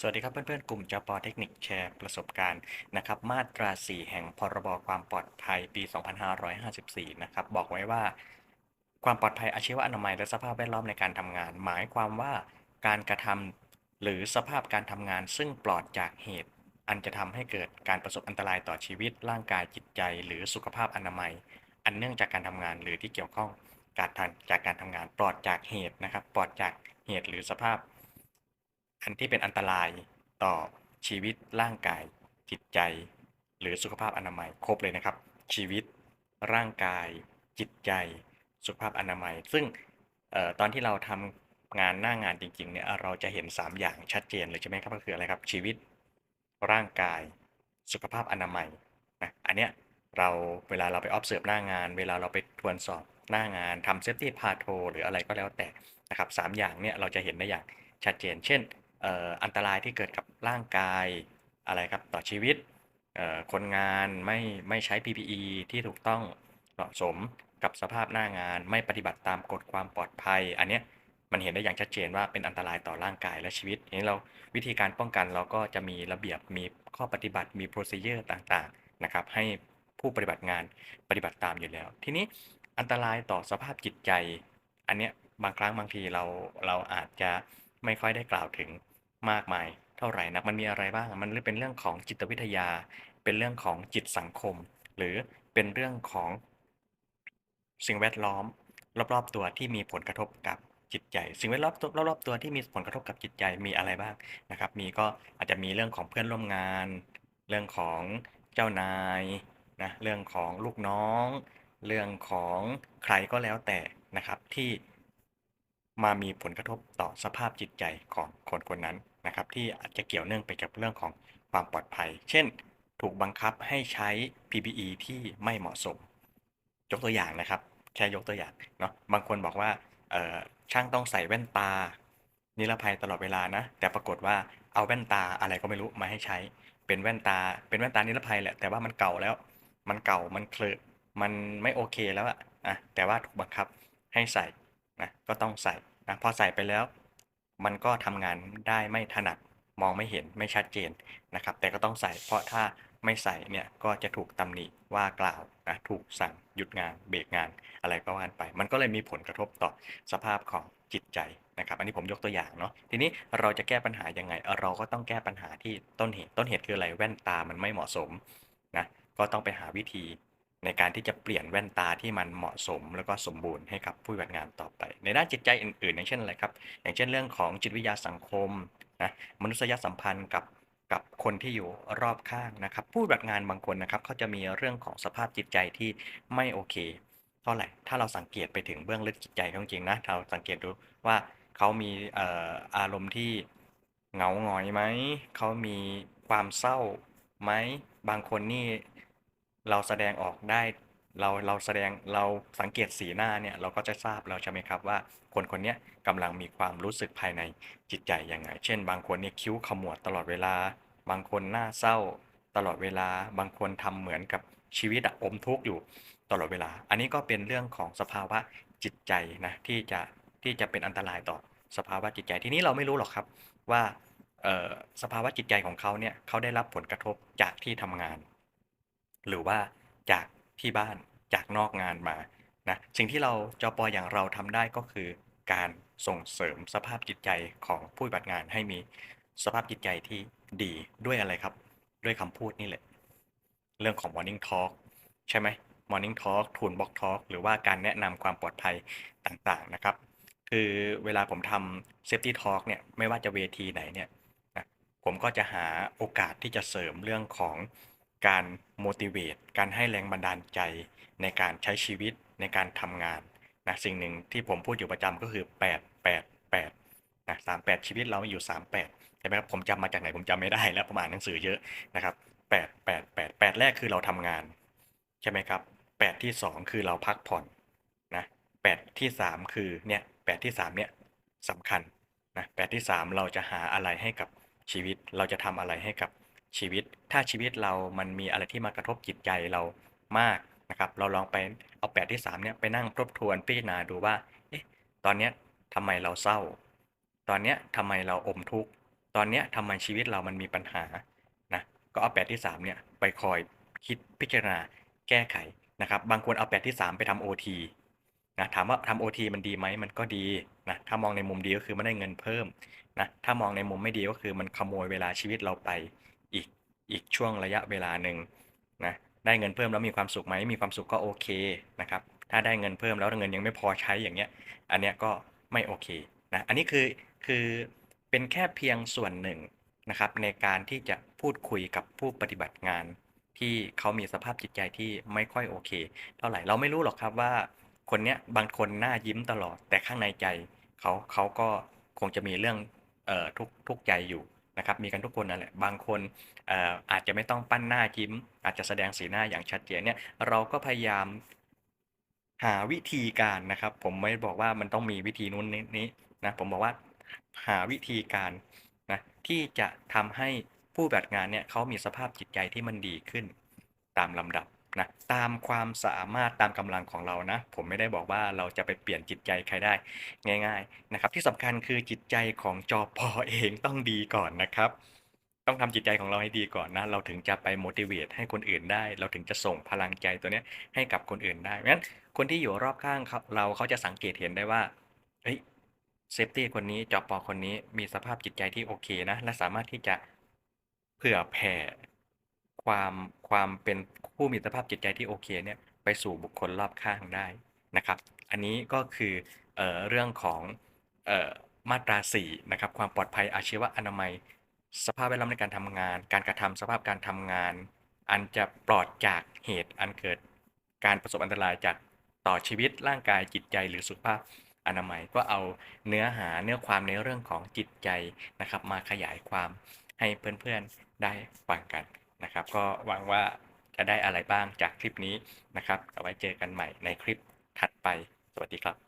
สวัสดีครับเพื่อนๆ กลุ่มจปเทคนิคแชร์ประสบการณ์นะครับมาตรา 4 แห่งพรบความปลอดภัยปี 2554 นะครับบอกไว้ว่า ความปลอดภัยอาชีวอนามัยและสภาพแวดล้อมในการทำงาน หมายความว่าการกระทำหรือสภาพการทำงาน ซึ่งปลอดจากเหตุ อันจะทำให้เกิดการประสบอันตรายต่อชีวิต ร่างกายจิตใจ หรือสุขภาพอนามัย อันเนื่องจากการทำงานหรือที่เกี่ยวข้องการทำจากการทำงานปลอดจากเหตุนะครับปลอดจากเหตุหรือสภาพ อันที่เป็นอันตรายต่อชีวิตร่างกาย จิตใจ หรือสุขภาพอนามัยครบเลยนะครับ ชีวิต ร่างกาย จิตใจ สุขภาพอนามัย ซึ่งออตอนที่เราทำงานหน้างานจริงๆเนี่ยเราจะเห็น 3 อย่างชัดเจนเลยใช่ไหมครับก็คืออะไรครับ ชีวิต ร่างกาย สุขภาพอนามัยนะอันเนี้ยเราเวลาเราไป observe หน้างาน เวลาเราไปทวนสอบหน้างานทำ safety p a t r o l หรืออะไรก็แล้วแต่นะครับสามอย่างเนี่ยเราจะเห็นได้อย่างชัดเจน เช่น อันตรายที่เกิดกับร่างกายอะไรครับต่อชีวิตคนงานไม่ไม่ใช้ PPE ที่ถูกต้องเหมาะสมกับสภาพหน้างาน ไม่ปฏิบัติตามกฎความปลอดภัย อันเนี้ยมันเห็นได้อย่างชัดเจนว่าเป็นอันตรายต่อร่างกายและชีวิตอย่างนี้เราวิธีการป้องกันเราก็จะมีระเบียบมีข้อปฏิบัติมี procedure ต่างๆนะครับ ให้ผู้ปฏิบัติงานปฏิบัติตามอยู่แล้ว ทีนี้อันตรายต่อสภาพจิตใจ อันเนี้ยบางครั้งบางทีเราเราอาจจะ ไม่ค่อยได้กล่าวถึงมากมาย เท่าไหร่นักมันมีอะไรบ้าง มันเป็นเรื่องของจิตวิทยา เป็นเรื่องของจิตสังคม หรือเป็นเรื่องของสิ่งแวดล้อม รอบๆตัวที่มีผลกระทบกับจิตใจ สิ่งแวดล้อมรอบๆตัวที่มีผลกระทบกับจิตใจมีอะไรบ้างนะครับ มีก็อาจจะมีเรื่องของเพื่อนร่วมงาน เรื่องของเจ้านายนะเรื่องของลูกน้อง เรื่องของใครก็แล้วแต่นะครับที่ มามีผลกระทบต่อสภาพจิตใจของคนคนนั้นนะครับ ที่อาจจะเกี่ยวเนื่องไปกับเรื่องของความปลอดภัย เช่น ถูกบังคับให้ใช้ PPE ที่ไม่เหมาะสม ยกตัวอย่างนะครับ แค่ยกตัวอย่างเนาะบางคนบอกว่าช่างต้องใส่แว่นตา นิรภัยตลอดเวลานะ แต่ปรากฏว่าเอาแว่นตาอะไรก็ไม่รู้มาให้ใช้ เป็นแว่นตา เป็นแว่นตานิรภัยแหละ แต่ว่ามันเก่าแล้ว มันเก่า มันเคลอะมันไม่โอเคแล้วอะอะแต่ว่าถูกบังคับให้ใส่นะ ก็ต้องใส่ นะพอใส่ไปแล้ว มันก็ทำงานได้ไม่ถนัดมองไม่เห็นไม่ชัดเจนนะครับ แต่ก็ต้องใส่เพราะถ้าไม่ใส่เนี่ยก็จะถูกตำหนิว่ากล่าวนะถูกสั่งหยุดงานเบรกงานอะไรก็ว่านไป มันก็เลยมีผลกระทบต่อสภาพของจิตใจนะครับอันนี้ผมยกตัวอย่างเนาะทีนี้เราจะแก้ปัญหายังไง เราก็ต้องแก้ปัญหาที่ต้นเหตุต้นเหตุคืออะไรแว่นตามันไม่เหมาะสมนะก็ต้องไปหาวิธี ในการที่จะเปลี่ยนแว่นตาที่มันเหมาะสม แล้วก็สมบูรณ์ให้กับผู้ปฏิบัติงานต่อไป ในด้านจิตใจอื่น ๆ อย่างเช่นอะไรครับ อย่างเช่นเรื่องของจิตวิทยาสังคมนะมนุษยสัมพันธ์กับกับคนที่อยู่รอบข้างนะครับ ผู้ปฏิบัติงานบางคนนะครับเขาจะมีเรื่องของสภาพจิตใจที่ไม่โอเคเท่าไหร่ถ้าเราสังเกตไปถึงเบื้องลึกจิตใจเขาจริงๆนะเราสังเกตดูว่าเขามีเอ่ออารมณ์ที่เหงาหงอยไหมเขามีความเศร้าไหมบางคนนี่ เราแสดงออกได้เราเราแสดงเราสังเกตสีหน้าเนี่ยเราก็จะทราบแล้วใช่ไหมครับว่า คนคนนี้กำลังมีความรู้สึกภายในจิตใจยังไง เช่น บางคนเนี่ยคิ้วขมวดตลอดเวลา บางคนหน้าเศร้า ตลอดเวลา บางคนทำเหมือนกับชีวิตอมทุกข์อยู่ตลอดเวลา อันนี้ก็เป็นเรื่องของสภาวะจิตใจนะที่จะที่จะเป็นอันตรายต่อสภาวะจิตใจทีนี้เราไม่รู้หรอกครับว่าสภาวะจิตใจของเขาเนี่ยเขาได้รับผลกระทบจากที่ทำงาน หรือว่าจากที่บ้านจากนอกงานมานะสิ่งที่เราจอปอย่างเราทำได้ก็คือ การส่งเสริมสภาพจิตใจของผู้ปฏิบัติงานให้มีสภาพจิตใจที่ดีด้วยอะไรครับ ด้วยคำพูดนี่แหละ เรื่องของ morning talk ใช่ไหม morning talk tune box talk หรือว่าการแนะนำความปลอดภัยต่างๆนะครับ คือเวลาผมทำ safety talk เนี่ยไม่ว่าจะเวทีไหนเนี่ยผมก็จะหาโอกาสที่จะเสริมเรื่องของ การ motivate การให้แรงบันดาลใจในการใช้ชีวิตในการทำงานนะสิ่งหนึ่งที่ผมพูดอยู่ประจำก็คือ 8 8 8นะ38 ชีวิตเราอยู่ 38ใช่ไหมครับผมจำมาจากไหนผมจำไม่ได้แล้วผมอ่านหนังสือเยอะนะครับ8 8 8 8 แรกคือเราทำงาน ใช่ไหมครับ 8 ที่ 2 คือเราพักผ่อนนะ8ที่ 3 คือเนี่ย8ที่3เนี่ยสำคัญนะ8ที่ 3 เราจะหาอะไรให้กับชีวิต เราจะทำอะไรให้กับ ชีวิต ถ้าชีวิตเรามันมีอะไรที่มากระทบจิตใจเรามากนะครับ เราลองไปเอา8ที่3เนี่ยไปนั่งทบทวนพิจารณาดูว่า เอ๊ะ ตอนเนี้ยทำไมเราเศร้า ตอนเนี้ยทำไมเราอมทุกข์ ตอนเนี้ยทำไมชีวิตเรามันมีปัญหา นะ ก็เอาแปดที่สามเนี่ยไปคอยคิดพิจารณาแก้ไขนะครับ บางคนเอาแปดที่สามไปทำโอทีนะถามว่าทำโอทีมันดีไหมมันก็ดีนะถ้ามองในมุมดีก็คือมันได้เงินเพิ่มนะถ้ามองในมุมไม่ดีก็คือมันขโมยเวลาชีวิตเราไป อีกช่วงระยะเวลาหนึ่งนะได้เงินเพิ่มแล้วมีความสุขไหมมีความสุขก็โอเคนะครับถ้าได้เงินเพิ่มแล้วเงินยังไม่พอใช้อย่างเงี้ยอันเนี้ยก็ไม่โอเคนะอันนี้คือคือเป็นแค่เพียงส่วนหนึ่งนะครับในการที่จะพูดคุยกับผู้ปฏิบัติงาน ที่เขามีสภาพจิตใจที่ไม่ค่อยโอเค เท่าไหร่เราไม่รู้หรอกครับว่าคนเนี้ยบางคนหน้ายิ้มตลอด แต่ข้างในใจเขาเขาก็คงจะมีเรื่องออทุกทุกใจอยู่ นะครับมีกันทุกคนนั่นแหละบางคนอาจจะไม่ต้องปั้นหน้ายิ้ม อาจจะแสดงสีหน้าอย่างชัดเจนเนี่ยเราก็พยายามหาวิธีการนะครับ ผมไม่บอกว่ามันต้องมีวิธีนู้นนี้นี้นะผมบอกว่าหาวิธีการนะที่จะทำให้ผู้ปฏิบัติงานเนี่ยเขามีสภาพจิตใจที่มันดีขึ้นตามลำดับ นะตามความสามารถตามกำลังของเรานะ ผมไม่ได้บอกว่าเราจะไปเปลี่ยนจิตใจใครได้ง่าย ๆนะครับ ที่สำคัญคือจิตใจของจอปอเองต้องดีก่อนนะครับ ต้องทำจิตใจของเราให้ดีก่อนนะ เราถึงจะไป motivate ให้คนอื่นได้ เราถึงจะส่งพลังใจตัวนี้ให้กับคนอื่นได้เพราะฉะนั้นคนที่อยู่รอบข้างเขาเราเขาจะสังเกตเห็นได้ว่าเฮ้ยเซฟตี้คนนี้จอปอคนนี้มีสภาพจิตใจที่โอเคนะ และสามารถที่จะเผื่อแผ่ ความความเป็นผู้มีสภาพจิตใจที่โอเคเนี่ยไปสู่บุคคลรอบข้างได้นะครับ อันนี้ก็คือเออเรื่องของออมาตรา4นะครับความปลอดภัยอาชีวะอนามัย สภาพแวดล้อมในการทำงาน การกระทำสภาพการทำงาน อันจะปลอดจากเหตุอันเกิดการประสบอันตรายจากต่อชีวิตร่างกายจิตใจหรือสุขภาพอนามัยก็เอาเนื้อหาเนื้อความในเรื่องของจิตใจนะครับ มาขยายความให้เพื่อนๆได้ฟังกัน นะครับ ก็หวังว่าจะได้อะไรบ้างจากคลิปนี้นะครับเอาไว้เจอกันใหม่ในคลิปถัดไป สวัสดีครับ